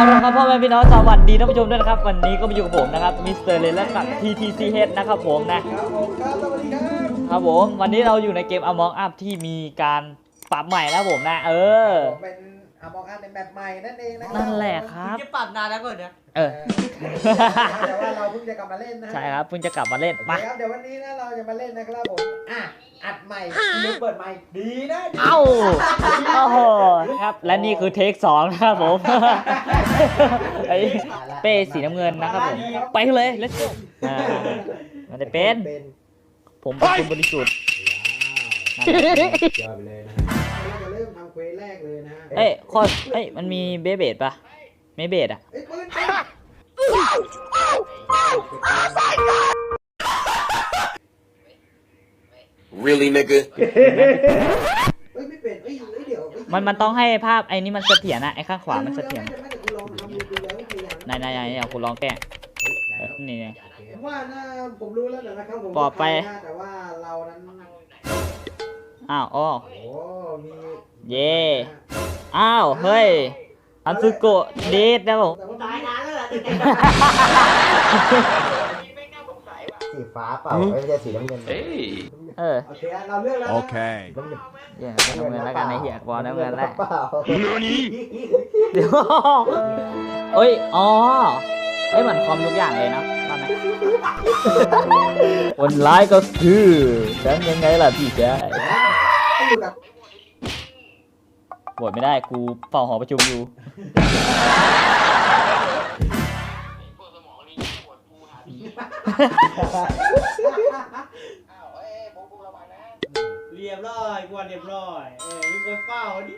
เอาละครับพ่อแม่พี่น้องสวัสดีท่านผู้ชมด้วยนะครับ วันนี้ก็มาอยู่กับผมนะครับมิสเตอร์เลนและกับ TTCH นะครับผมนะครับผมครับสวัสดีครับครับผมวันนี้เราอยู่ในเกม Among Us ที่มีการปรับใหม่แล้วผมนะ เออ เป็น อามองอันในแบบใหม่นั่นเองนะครันั่นแหละครับจะปรับนานแล้วก่อนนะเออแต่ว่าเราเพิ่งจะกลับมาเล่นนะใช่ครับเพิ่งจะกลับมาเล่นโอเคมาครับเดี๋ยววันนี้นะเราจะมาเล่นนะครับผม อะ อัดใหม่เริ่มเปิดใหม่ดีนะดีเอ้าโอ้โหครับ และนี่คือเทคสองนะครับผมไอ้เป้สีน้ำเงินนะครับผม ไปกันเลย let's go อ่ามันจะเป็นเป็นผมเป็นคนบริสุทธิ์ยอดไปเลยนะเร เลยนะเอ้ยข้อเอ้ยมันมีเบเบดปะไม่เบดอะเอ้ยปืนปืน Really, nigga? เอ้ยไม่เป็นเอ้ยเอ้ยเดี๋ยวเอ้ยมันมันต้องให้ภาพไอ้นี่มันเสถียรนะไอ้ข้างขวามันเสถียรไม่ไม่แต่คุณลองทำดูดูแล้วพยายามนายนายนายเนี่ยคุณลองแก้เออนี่ไง ผมว่านะผมรู้แล้วนะครับผมปอบไปนะแต่ว่าเรานั้นอ้าวอ้อโอ้มีเย่ อ้าว เฮ้ยอันซึโกะเดทนะผมแต่ว่าตายนานแล้วเหรอแต่สีฟ้าเปล่าไม่ใช่สีน้ำเงิน Hey. เออ โอเคอะเราเลือกแล้วนะ Okay. น้ำเงินเย่ไปทำเงินแล้วกันไอ้เหี้ยกวอนน้ำเงินแล้วเปล่าเดี๋ยวเอ้ย อ๋อเอ้ยเหมือนคอมทุกอย่างเลยนะว่าไหมคนร้ายก็คือฉันยังไงล่ะพี่แจ๊อยู่กั บบวชไม่ได้กูเฝ้าหอประชุมอยู่เรียบร้อยกวนเรียบร้อย เออมีคนเฝ้าดิ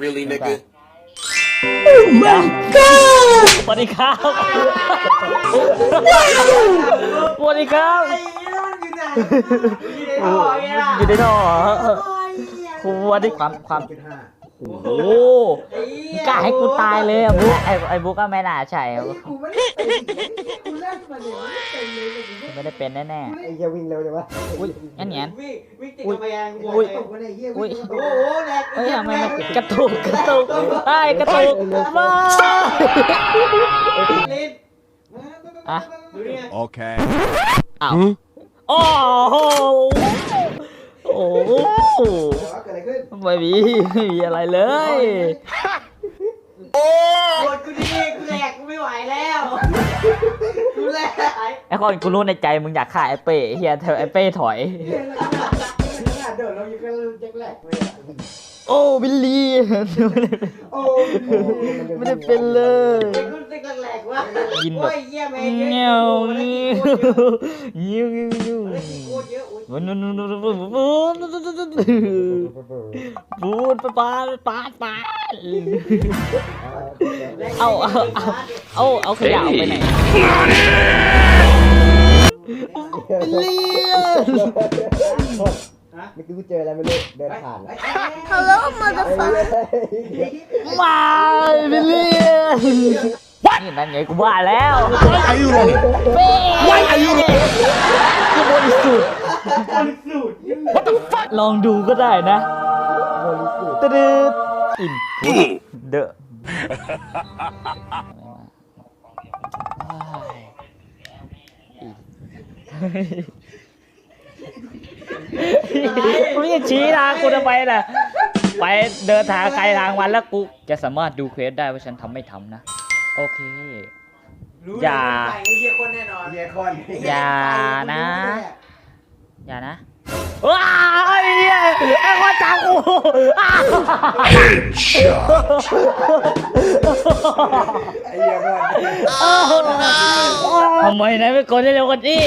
Really, nigga? สวัสดีครับสวัสดีครับไอ้นี่มันอยู่ไหนอยู่ในท่อไงล่ะอยู่ในท่อเหรอ โอ้ยเหี้ยครูวันนี้ความความจุดห้าโอ้โหไอ้เหี้ยกล้าให้กูตายเลยอะบุ๊กไอ้ไอ้บุ๊กก็ไม่น่าใช่อะไอ้กูไม่ได้เป็นกูแรกมาเนี่ยไม่ได้เป็นเลยแต่กูไม่ได้เป็นแน่ไอ้เหี้ยวิ่งเร็วจังวะๆอุ้ยงั้นงั้น วิ่งวิ่งติดกำแพงกูบอุ้อยกตกมาในเหี้ยอุ้ยโอ้โหแหลกเอ้ยทำไมมันกระตุกกระตุกไอ้กระตุกมาลิ้นอะดูนี่ไง Okay. อ้าวโอ้โห โอ้โหแต่ว่าเกิดอะไรขึ้นไม่มีไม่มีอะไรเลยกดกูดิกูแหลกกูไม่ไหวแล้วกูแหลกไอ้คนกูรู้ในใจมึงอยากฆ่าไอ้เป้เฮียเธอไอ้เป้ถอยเฮ้ยขนาดเดินเรายังก็ยังแหลกเลยอะ โอ้บิลลี่โอ้ไม่ได้เป็นเลยไอ้กูติดแหลกวะยินแบบโอ้ยเหี้ยแม่งเยอะเงี้ยวโอ้โหเงี้ยวเงี้ยวเงี้ยวแล้วเงี้กี่ยวโคตรเยอะโอ้ยวันนู้นนู้นนู้นนู้นนู้นบูนปาปาปาปาเอาเอาเอาเอาเอาขยะออกไปไหนเลี้ ยเมื่อกี้กูเจออะไรไม่รู้ เดินผ่านฮัลโหลมาบิลลี่นี่นั่นไงกูว่าแล้ว Are you ready? เป้กูบริสุทธิ์ลองดูก็ได้นะบริสุทธิ์ตะดึดอินพุตเดอะ กูจะชี้ทางกูทำไมล่ะ ไปเดินทางใครทางมันแล้วกูจะสามารถดูเควสได้ว่าฉันทำไม่ทำนะ โอเค รู้อย่า ใส่ไอ้เหี้ยคนแน่นอนเหี้ยคนอย่านะ อย่านะว้าวไอ้เหี้ยไอ้คนจับกูอ้าวไอ้เหี้ยคนทำไมนะไม่กดได้เร็วกว่านี้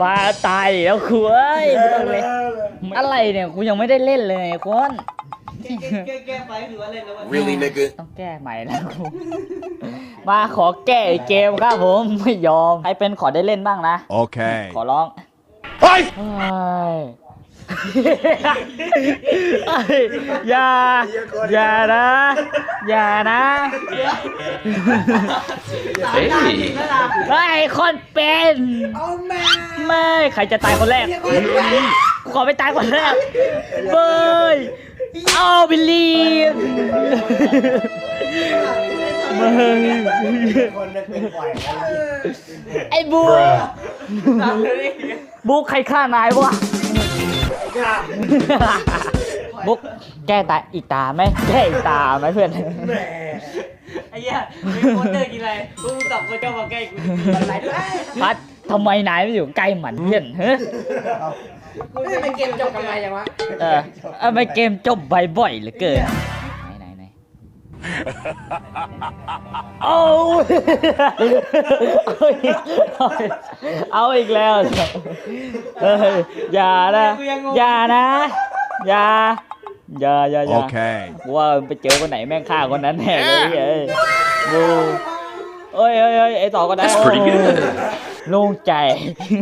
ปลาตายแล้วคุยไม่ต้องเลย อะไรเนี่ยกูยังไม่ได้เล่นเลยคนแก้แก้ไปถือว่าเล่นแล้ววะ Really, nigga? ต้องแก้ใหม่แล้วกูมาขอแก้อีกเกมครับผมไม่ยอมใครเป็นขอได้เล่นบ้างนะ Okay. ขอร้อง Fight! เฮ้ยเฮ้ยอย่า อย่านะ อย่านะสามดาวถึงแล้วล่ะไอ้ยคนเป็นเอาแม่ไม่ ใครจะตายคนแรก ขอไปตายคนแรกเบยเอาบิลลีฟมึงคนนึงเป็นปล่อยอะไรไอ้บูบุ๊กใครฆ่านายวะบุ๊กแก้ตาอีกตาไหมแก้อีกตาไหมเพื่อนแหมไอ้เหี้ยมีโปสเตอร์กินอะไรพวกมึงกลับมาเจ้ามาใกล้กูอะไรด้วยพัดทำไมนายไม่อยู่ใกล้หมันเพื่อนเฮ้ย กูจะเป็นเกมจบกันไงยังวะเออเอาไปเกมจบบ่อยๆเหลือเกินไหนไหนไหนเอาเอาอีกแล้วเฮ้ยอย่านะอย่านะอย่าอย่าอย่าอย่า Okay. ว่าไปเจอคนไหนแม่งฆ่าคนนั้นแน่เลยเอ้ยบูเอ้ยเอ้ยเอ้ยไอ้ต่อก็ได้ That's pretty good โล่งใจ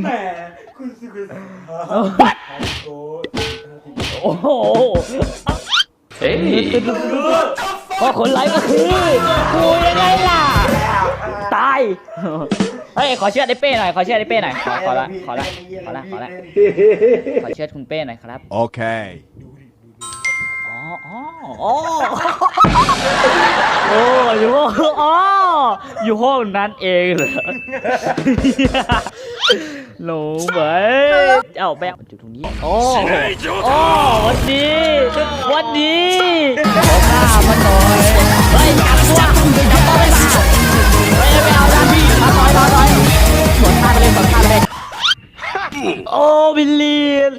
แหมคุณสิคุณ โอ้โห Hey. เพราะคนไร้ก็คือกูยังไงล่ะ ตาย เฮ้ย ขอเชื่อดไอ้เป้หน่อย ขอเชื่อดไอ้เป้หน่อย ขอขอละขอละขอละขอละขอเชื่อดคุณเป้หน่อยครับ Okay. อ๋ออ๋ออ๋อโอ้อยู่ห้องอ๋ออยู่ห้องนั้นเองเหรอ หนูเหมยเอาไปเอาจุดตรงนี้ โอ้โอ้วันดีวันดีขอข้ามันหน่อยเฮ้ยจับตัวจับตัวไม่มาเฮ้ยไม่เอาด้านพี่มาต่อยมาต่อยสวนข้าไปเลยสวนข้าไปเลยโอ้บิลเลียน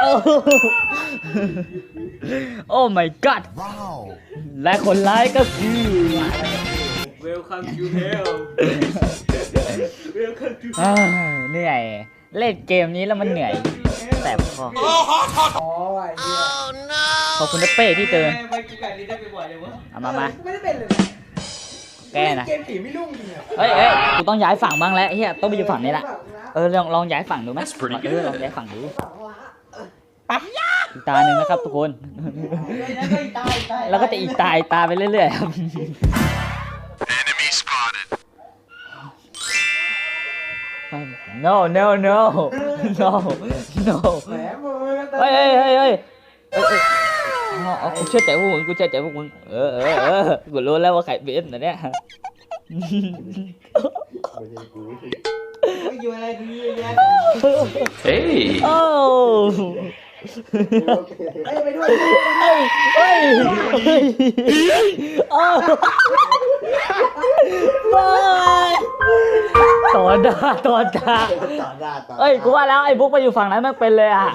โอ้โอ้ my god และคนร้ายก็คือ เวลคัมทูเฮลเวลคัมทูอ่าเหนื่อย เล่นเกมนี้แล้วมันเหนื่อย แสบคออ๋อไอ้เหี้ยขอบคุณนะเป้ที่เตือนไม่กูกัดลิ้นได้ไปบ่อยเลยวะเอามามา ไม่ได้เป็นเลยแก้นะ เกมผีไม่รุ่งจริงอะเฮ้ยเฮ้ยกูต้องย้ายฝั่งบ้างแล้วเฮียต้องไปอยู่ฝั่งนี้ละ เออลองลองย้ายฝั่งดูไหม That's pretty เออลอง good ย้ายฝั่งดูไปอีกตาหนึ่งนะครับทุกคน แล้วก็จะอีกตาอีกตาไปเรื่อยๆครับ no no no no no แหมมึงก็ เฮ้ยเฮ้ยเฮ้ยเฮ้ยเอ้ยเอ้ยเอาเอากูเชื่อใจพวกมึงกูเชื่อใจพวกมึงเออเออเออกูรู้แล้วว่าใครเป็นนะเนี่ย ไม่อยู่อะไรดีเนี่ย Hey. โอ้ เฮ้ยไปด้วย เฮ้ยเฮ้ยเฮ้ยโอ้ไม่ต่ อดาต่อดาต่อหน้าต่อเอ้ยกูว่าแล้วไอ้บุ๊กไปอยู่ฝั่งนั้นแม่งเป็นเลยอะ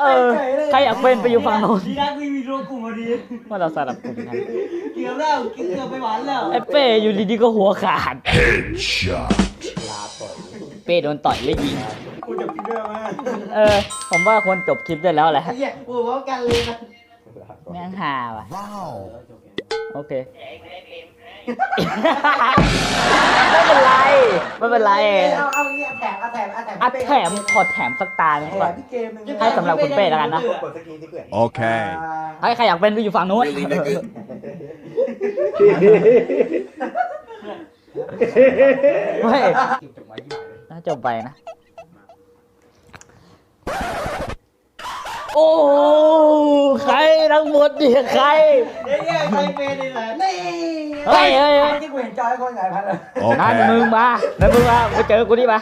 เออ ใครอยากเป็นไปอยู่ฝั่งโน้นดีนะกูมีโรคกลุ่มพอดีว่าเราสลับกลุ่มกันเกือบแล้วเกือบไปหวานแล้วไอ้เป้อยู่ดีๆก็หัวขาด Headshot. ลาปล่อยเป้โดนต่อยเลยยิง กูจะพิมพ์ด้วยมาเออ ผมว่าควรจบคลิปได้แล้วแหละไอ้เหี้ยกูพร้อมกันเลยนะแม่งหาว่ะ Wow. โอเค ไม่เป็นไรไม่เป็นไรเอาเอาเงี้ยแถมเอาแถมเอาแถมอัดแถมขอแถมสักตาหนึ่งแถก่อมนพี่เกมหนึงให้สำหรับคุณเป้แล้วกันนะกดสกรีนที่เกิด Okay. เฮ้ยใครอยากเป็นไปอยู่ฝั่งนู้น Really, nigga? เฮ้ยจบไว้ที่ไหนเลยน่าจบไปนะ โอ้ใครทั้งหมดเนี่ยใครเฮ้ยใครเป็นเลยนี่ เฮ้ยเฮ้ยเฮ้ยที่กูเห็นจอยคนหลายพันเลยนั่นมึง Okay. มานั่นมึงมาไปเจอกูนี่มา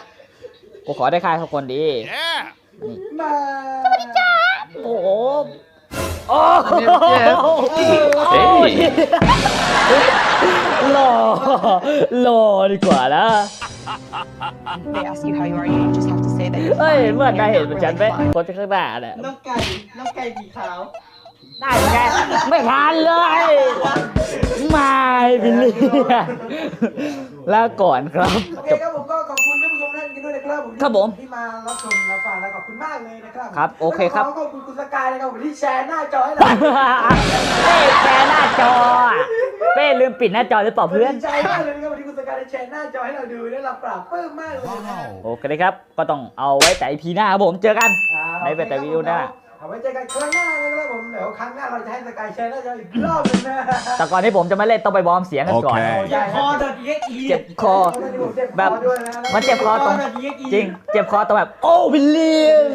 กูขอได้ค่าทุกคนดี Yeah. มาโอ้โหโอ้โหเฮ้ย หล่อหล่อดีกว่านะ They ask you how you are, you just have to say that you're เฮ้ย fine. เมื่อไหร่เห็น You're ฉัน really ไหม fine. คนที่ข้างหน้าเนี่ย น้องไก่น้องไก่สีขาว ได้ไงไม่ทันเลย ไม่บิลลี่ลาก่อนครับ โอเคจบครับผมก็ขอบคุณท่านผู้ชมท่านกันด้วยนะครับผมครับผมที่มารับชมรับฟังและขอบคุณมากเลยนะครับครับโอเคครับ แล้วก็ขอบคุณคุณสกายนะครับผมที่แชร์หน้าจอให้เราเป้แชร์หน้าจออะเป้ลืมปิดหน้าจอหรือเปล่าเพื่อนดีใจมากเลยนะครับวันที่คุณสกายได้แชร์หน้าจอให้เราดูและเราปราบปลื้มมากเลยนะโอเคครับ ก็ต้องเอาไว้แต่พีหน้าครับผมเจอกันอ่าไม่เป็นแต่วิวหน้า เอาไว้เจอกันครั้งหน้านะครับผมเดี๋ยวครั้งหน้าเราจะให้สกายแชร์หน้าจออีกรอบหนึงนะแต่ก่อนที่ผมจะมาเล่นต้องไปวอร์มเสียงกันก่อน โอเค เจ็บคอดอทเอ็กอีเจ็บคอ แบบด้วยนะมันเจ็บคอตรงดอทเอ็กอีจริง เจ็บคอตรงแบบ โอ้บิลเลียน